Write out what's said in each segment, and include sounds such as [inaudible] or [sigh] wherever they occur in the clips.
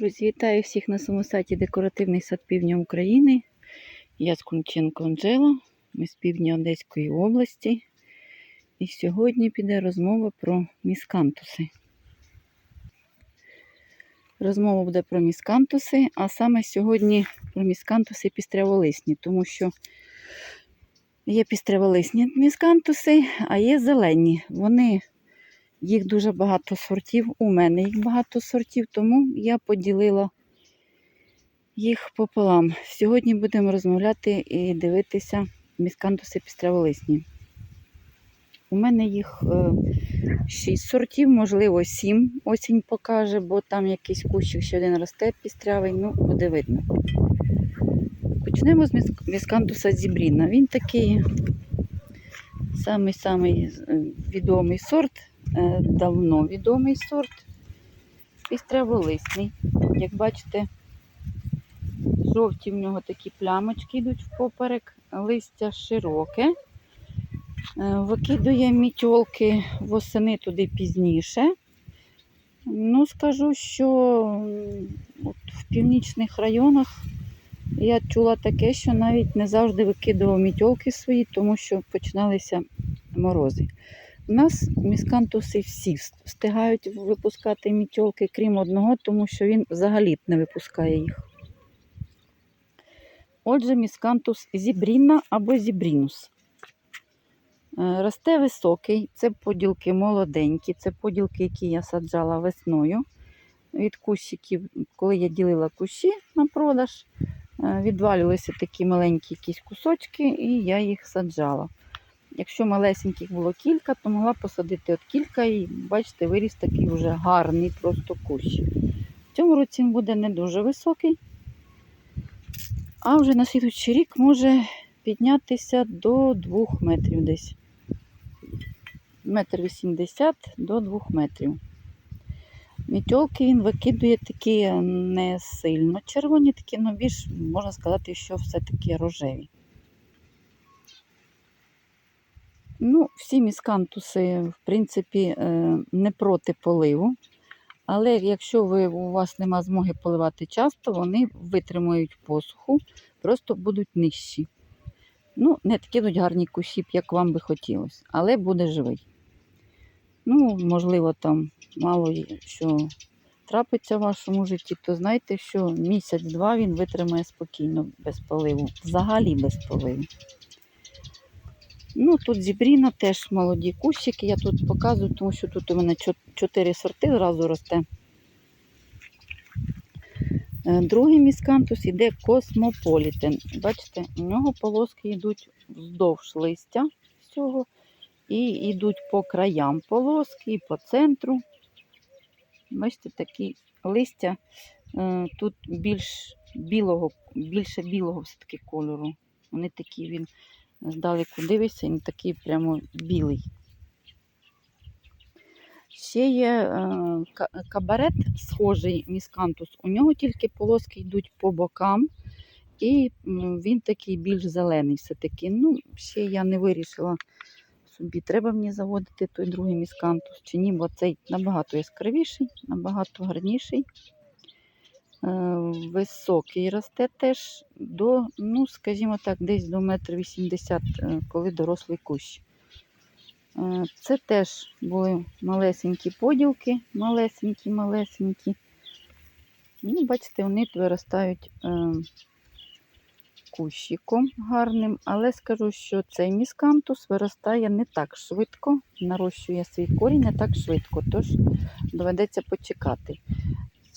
Друзі, вітаю всіх на своєму сайті Декоративний сад Півдня України. Я з Кунченко Анжела, ми з півдня Одеської області. І сьогодні піде розмова про міскантуси. Розмова буде про міскантуси, а саме сьогодні про міскантуси пістряволисні, тому що є пістряволисні міскантуси, а є зелені. Вони їх дуже багато сортів. У мене їх багато сортів, тому я поділила їх пополам. Сьогодні будемо розмовляти і дивитися міскантуси пістряволисні. У мене їх 6 сортів, можливо, 7 осінь покаже, бо там якийсь кущик ще один росте пістрявий, ну, буде видно. Почнемо з міскантуса зібріна. Він такий самий-самий відомий сорт давно відомий сорт пістряволисний. Як бачите, жовті в нього такі плямочки йдуть впоперек, листя широке, викидує мітьолки восени туди пізніше. Ну, скажу, що от в північних районах я чула таке, що навіть не завжди викидував мітьолки свої, тому що починалися морози. У нас міскантуси всі встигають випускати мітьолки, крім одного, тому що він взагалі не випускає їх. Отже, міскантус зібріна або зібрінус. Росте високий, це поділки молоденькі, це поділки, які я саджала весною. Від кущиків, коли я ділила кущі на продаж, відвалювалися такі маленькі якісь кусочки, і я їх саджала. Якщо малесеньких було кілька, то могла посадити от кілька і, бачите, виріс такий вже гарний просто кущ. В цьому році він буде не дуже високий, а вже на слідуючий рік може піднятися до 2 метрів десь. Метр вісімдесят до 2 метрів. Мітьолки він викидує такі не сильно червоні, такі, ну більш можна сказати, що все-таки рожеві. Ну, Всі міскантуси, в принципі, не проти поливу. Але якщо ви, у вас нема змоги поливати часто, вони витримують посуху, просто будуть нижчі. Ну, не такі гарні кущі, як вам би хотілося, але буде живий. Ну, можливо, там мало що трапиться в вашому житті, то знайте, що місяць-два він витримає спокійно без поливу. Взагалі без поливу. Ну, тут зібріна теж молоді кущики. Я тут показую, тому що тут у мене 4 сорти зразу росте. Другий міскантус іде космополітен. Бачите, у нього полоски йдуть вздовж листя цього. І йдуть по краям полоски, і по центру. Бачите, такі листя тут більш білого, більше білого все-таки кольору. Вони такі він здалеку дивишся, він такий прямо білий. Ще є кабарет, схожий міскантус. У нього тільки полоски йдуть по бокам, і він такий більш зелений все-таки. Ну, ще я не вирішила собі, треба мені заводити той другий міскантус чи ні, бо цей набагато яскравіший, набагато гарніший. Високий росте теж до, ну, скажімо так, десь до 1,80 м, коли дорослий кущ. Це теж були малесенькі поділки, малесенькі-малесенькі. Ну, Бачите, вони виростають кущиком гарним, але скажу, що цей міскантус виростає не так швидко, нарощує свій корінь не так швидко, тож доведеться почекати.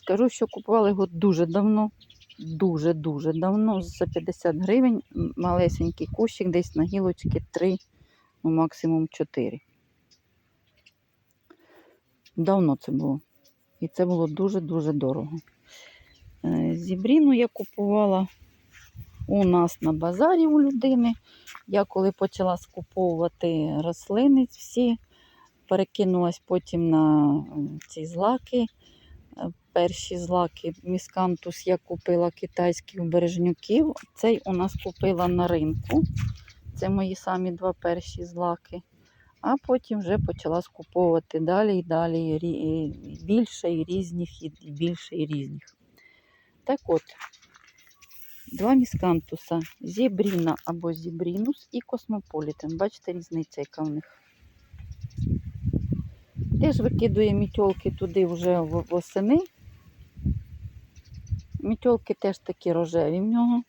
Скажу, що купували його дуже давно, дуже-дуже давно, за 50 гривень, малесенький кущик, десь на гілочки 3, ну, максимум 4. Давно це було. І це було дуже-дуже дорого. Зібріну я купувала у нас на базарі у людини. Я коли почала скуповувати рослини всі, перекинулась потім на ці злаки. Перші злаки міскантус я купила китайських бережнюків. Цей у нас купила на ринку. Це мої самі два перші злаки. А потім вже почала скуповувати далі і далі більше і різних, і більше і різних. Так от, два міскантуса, зібріна або зібрінус і космополітен. Бачите, різниця, яка в них. Теж викидує мітьолки туди вже восени. Мітьолки теж такі рожеві в нього.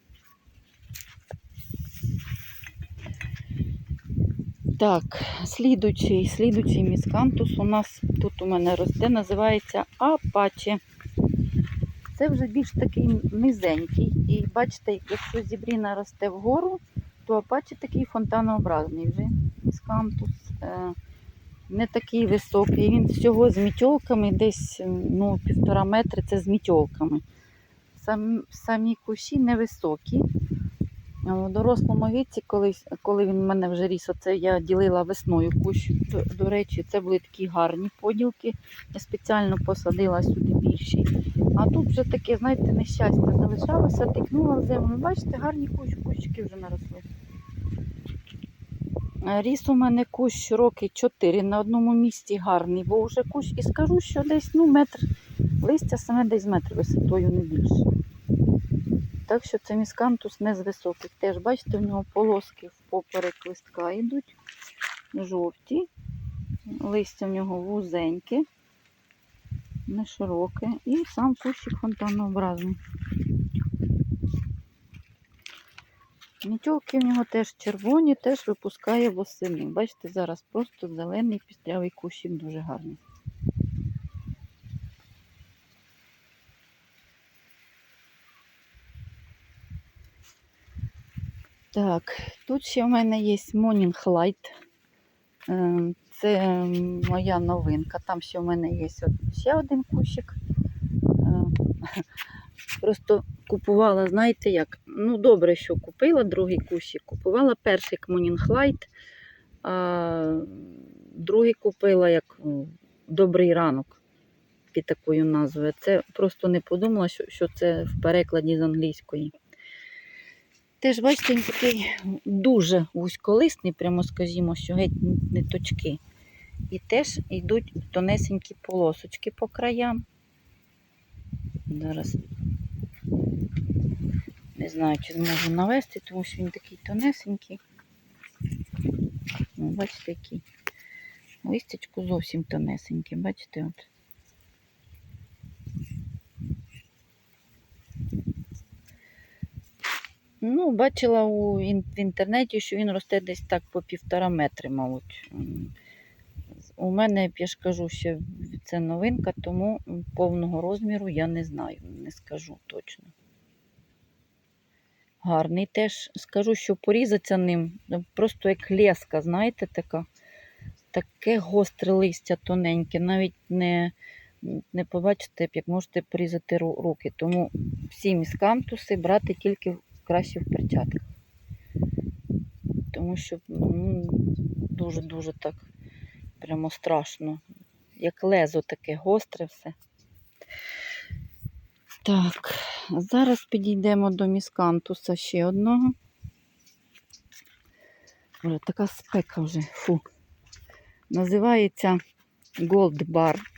Так, слідучий, слідучий міскантус у нас тут у мене росте, називається Апаче. Це вже більш такий низенький. І бачите, якщо зібріна росте вгору, то апаче такий фонтанообразний вже міскантус. Е, Не такий високий. Він всього з мітьолками, десь ну, півтора метри це з мітьолками. Сам, самі кущі невисокі. У дорослому віці, колись, коли він в мене вже ріс, оце я ділила весною кущ. До, до речі, це були такі гарні поділки. Я спеціально посадила сюди більші. А тут вже таке, знаєте, нещастя залишалося, тикнула в землю. Бачите, гарні кущ, кущики вже наросли. Ріс у мене кущ роки 4 на одному місці гарний, бо вже кущ і скажу, що десь ну, метр листя саме десь метр висотою, не більше. Так що це міскантус не з високих. Теж бачите, в нього полоски впоперек листка йдуть, жовті, листя в нього вузеньке, не широке, і сам кущик фонтанообразний. Мітьолки в нього теж червоні, теж випускає восени. Бачите, зараз просто зелений пістрявий кущик дуже гарний. Так, тут ще в мене є Morning Light. Е, Це моя новинка. Там ще в мене є ще один кущик. Е, [laughs] Просто купувала, знаєте як? Ну, добре, що купила другий кущик. Купувала перший Morning Light, а другий купила як Добрий ранок під такою назвою. Це просто не подумала, що це в перекладі з англійської. Теж, бачите, він такий дуже вузьколисний, прямо скажімо, що геть не точки. І теж йдуть тонесенькі полосочки по краям. Зараз не знаю, чи зможу навести, тому що він такий тонесенький. Бачите, який. Листячко зовсім тонесеньке, бачите, от. Ну, бачила у в інтернеті, що він росте десь так по півтора метри, мабуть. У мене, я ж кажу, ще це новинка, тому повного розміру я не знаю, не скажу точно. Гарний теж. Скажу, що порізаться ним ну, просто як леска, знаєте, така. Таке гостре листя тоненьке, навіть не, не побачите, як можете порізати руки. Тому всі міскантуси брати тільки краще в перчатках. Тому що ну, дуже-дуже так прямо страшно. Як лезо таке гостре все. Так, зараз підійдемо до міскантуса ще одного. Вже така спека вже. Фу. Називається Gold Bar.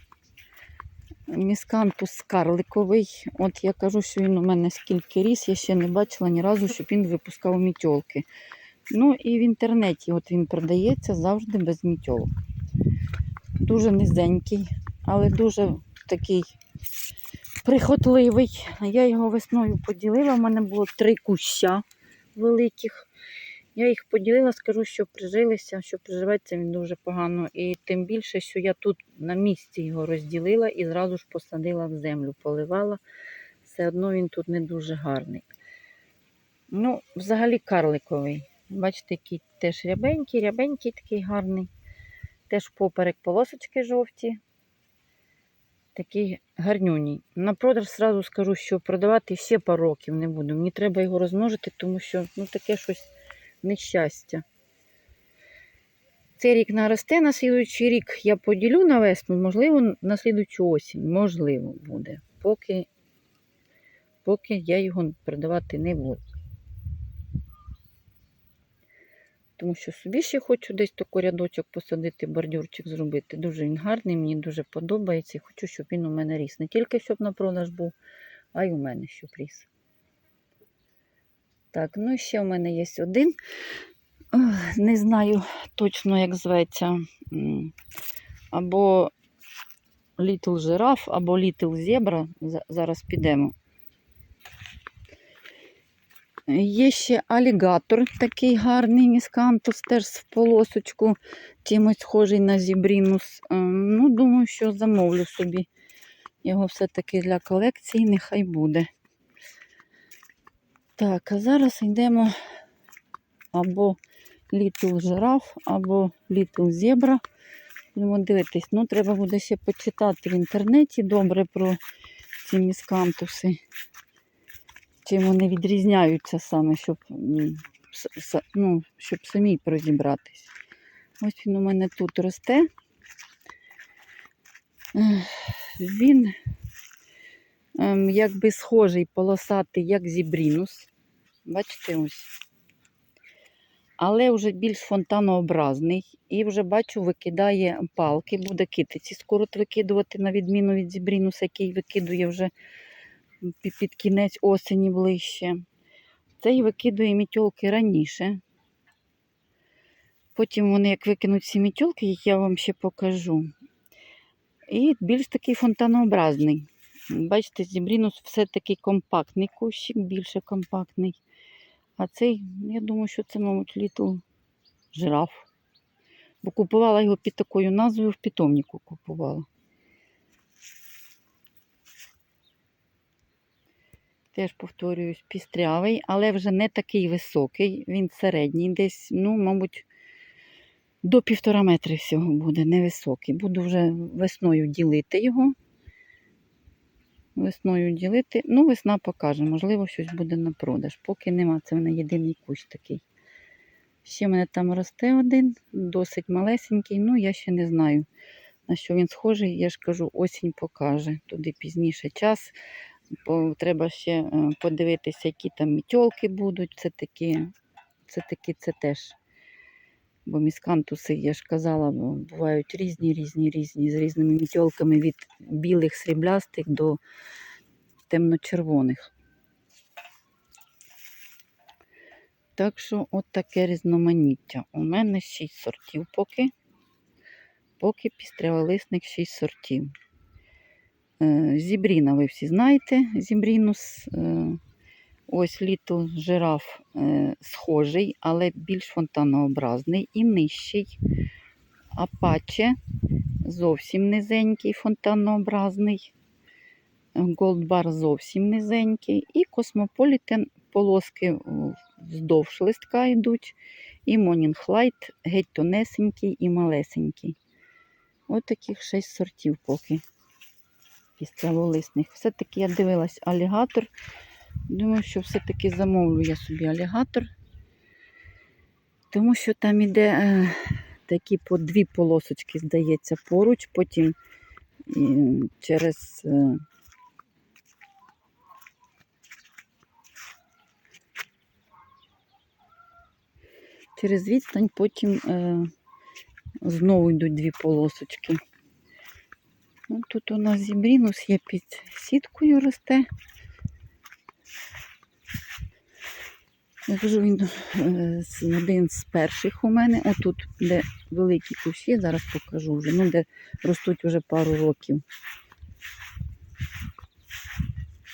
Міскантус карликовий. От я кажу, що він у мене скільки ріс, я ще не бачила ні разу, щоб він випускав мітьолки. Ну і в інтернеті от він продається завжди без мітьолок. Дуже низенький, але дуже такий прихотливий. Я його весною поділила. У мене було три куща великих. Я їх поділила, скажу, що прижилися, що приживеться він дуже погано. І тим більше, що я тут на місці його розділила і зразу ж посадила в землю, поливала. Все одно він тут не дуже гарний. Ну, взагалі карликовий. Бачите, який теж рябенький, рябенький такий гарний. Теж поперек полосочки жовті. Такий гарнюній. На продаж сразу скажу, що продавати ще пару років не буду. Мені треба його розмножити, тому що ну, таке щось нещастя. Цей рік наросте, на слідуючий рік я поділю на весну, можливо, на слідуючу осінь, можливо, буде. Поки, поки я його продавати не буду. Тому що собі ще хочу десь таку рядочок посадити, бордюрчик зробити. Дуже він гарний, мені дуже подобається. і Хочу, щоб він у мене ріс. Не тільки щоб на продаж був, а й у мене щоб ріс. Так, ну ще в мене є один. Не знаю точно, як зветься. Або Little Giraffe, або Little. За- Зараз підемо. Є ще алігатор такий гарний міскантус, теж в полосочку, чимось схожий на зібрінус. Е, Ну, думаю, що замовлю собі. Його все-таки для колекції нехай буде. Так, а зараз йдемо або Little Giraffe, або Little Zebra. Будемо дивитись. Ну, треба буде ще почитати в інтернеті добре про ці міскантуси. Чим вони відрізняються саме, щоб, ну, щоб самі розібратись. Ось він у мене тут росте. Він якби схожий полосатий, як зібрінус. Бачите ось. Але вже більш фонтанообразний. І вже бачу, викидає палки, буде китиці скоро викидувати, на відміну від зібрінуса, який викидує вже під кінець осені ближче. Цей викидує мітьолки раніше. Потім вони, як викинуть ці мітьолки, які я вам ще покажу. І більш такий фонтанообразний. Бачите, зібрінус все-таки компактний кущик, більше компактний. А цей, я думаю, що це, мабуть, літл жираф. Бо купувала його під такою назвою, в питомнику купувала. Теж повторююсь, пістрявий, але вже не такий високий. Він середній, десь, ну, мабуть, до півтора метри всього буде, невисокий. Буду вже весною ділити його. Весною ділити. Ну, весна покаже, можливо, щось буде на продаж. Поки нема, це в мене єдиний кущ такий. Ще в мене там росте один, досить малесенький, ну я ще не знаю, на що він схожий. Я ж кажу, осінь покаже. Туди пізніше час. Треба ще е, подивитися, які там мітьолки будуть. Це такі, це такі, це теж. Бо міскантуси, я ж казала, бу- бувають різні, різні, різні, з різними мітьолками від білих сріблястих до темно-червоних. Так що от таке різноманіття. У мене 6 сортів поки. Поки пістряволисник 6 сортів. Е, Зібріна, ви всі знаєте, зібрінус. Ось літо жираф е, схожий, але більш фонтанообразний і нижчий. Апаче зовсім низенький, фонтанообразний. Голдбар зовсім низенький. І космополітен полоски вздовж листка йдуть. І Монінглайт геть тонесенький і малесенький. Ось таких шість сортів поки пістряволисних. Все-таки я дивилась алігатор. Думаю, що все-таки замовлю я собі алігатор. Тому що там іде е, такі по дві полосочки, здається, поруч, потім е, через. Е, через відстань потім е, знову йдуть дві полосочки. Ну, тут у нас зібрінус є під сіткою росте. Я кажу, він е, один з перших у мене. Отут, де великі кущі, зараз покажу вже, ну, де ростуть вже пару років.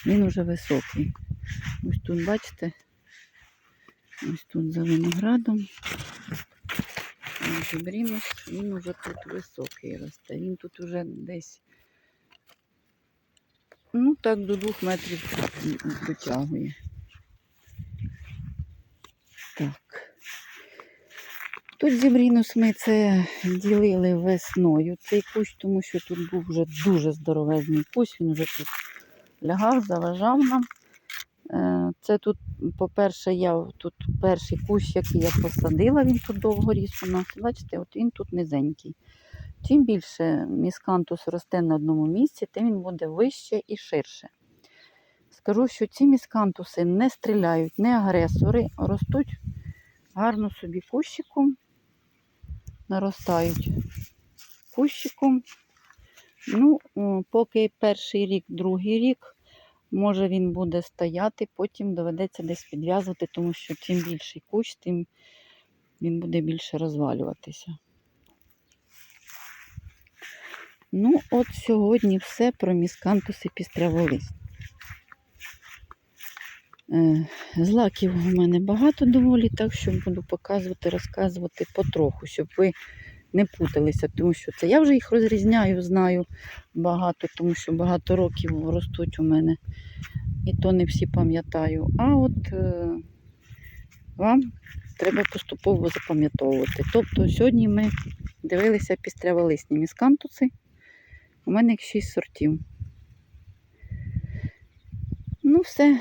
Він вже високий. Ось тут, бачите, ось тут за виноградом. Зібрінус, він вже тут високий росте. Він тут уже десь, ну так, до двох метрів дотягує. Так. Тут зібрінус ми це ділили весною цей кущ, тому що тут був вже дуже здоровезний кущ, він вже тут лягав, заважав нам. Е, Це тут, по-перше, я тут перший кущ, який я посадила, він тут довго ріс у нас. Бачите, от він тут низенький. Чим більше міскантус росте на одному місці, тим він буде вище і ширше. Скажу, що ці міскантуси не стріляють, не агресори, ростуть гарно собі кущиком, наростають кущиком. Ну, поки перший рік, другий рік, Може він буде стояти, потім доведеться десь підв'язувати, тому що чим більший кущ, тим він буде більше розвалюватися. Ну, от сьогодні все про міскантуси пістряволист. Е, Злаків у мене багато доволі, так що буду показувати, розказувати потроху, щоб ви не путалися, тому що це я вже їх розрізняю, знаю багато, тому що багато років ростуть у мене. І то не всі пам'ятаю. А от е, вам треба поступово запам'ятовувати. Тобто сьогодні ми дивилися пістряволисні міскантуси. У мене їх 6 сортів. Ну, все.